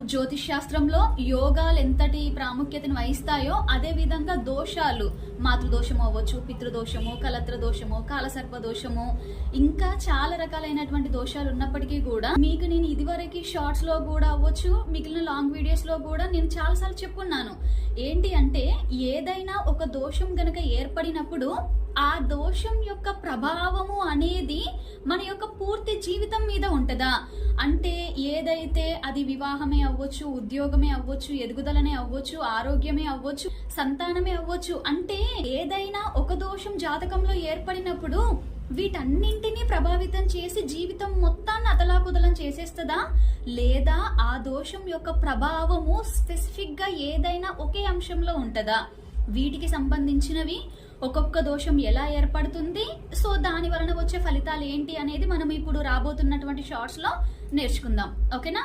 జ్యోతిష్ శాస్త్రంలో యోగాలు ఎంతటి ప్రాముఖ్యతను వహిస్తాయో అదే విధంగా దోషాలు మాతృదోషము అవ్వచ్చు పితృదోషము కలత్ర దోషము కాలసర్ప దోషము ఇంకా చాలా రకాలైనటువంటి దోషాలు ఉన్నప్పటికీ కూడా మీకు నేను ఇదివరకు షార్ట్స్లో కూడా అవ్వచ్చు మిగిలిన లాంగ్ వీడియోస్లో కూడా నేను చాలాసార్లు చెప్పున్నాను. ఏంటి అంటే ఏదైనా ఒక దోషం గనక ఏర్పడినప్పుడు ఆ దోషం యొక్క ప్రభావము అనేది మన యొక్క పూర్తి జీవితం మీద ఉంటుందా? అంటే ఏదైతే అది వివాహమే అవ్వచ్చు ఉద్యోగమే అవ్వచ్చు ఎదుగుదలనే అవ్వచ్చు ఆరోగ్యమే అవ్వచ్చు సంతానమే అవ్వచ్చు అంటే ఏదైనా ఒక దోషం జాతకంలో ఏర్పడినప్పుడు వీటన్నింటినీ ప్రభావితం చేసి జీవితం మొత్తాన్ని అతలాకుతలం చేసేస్తుందా? లేదా ఆ దోషం యొక్క ప్రభావము స్పెసిఫిక్గా ఏదైనా ఒకే అంశంలో ఉంటుందా? వీటికి సంబంధించినవి ఒక్కొక్క దోషం ఎలా ఏర్పడుతుంది? సో దాని వలన వచ్చే ఫలితాలు ఏంటి అనేది మనం ఇప్పుడు రాబోతున్నటువంటి షార్ట్స్లో నేర్చుకుందాం. ఓకేనా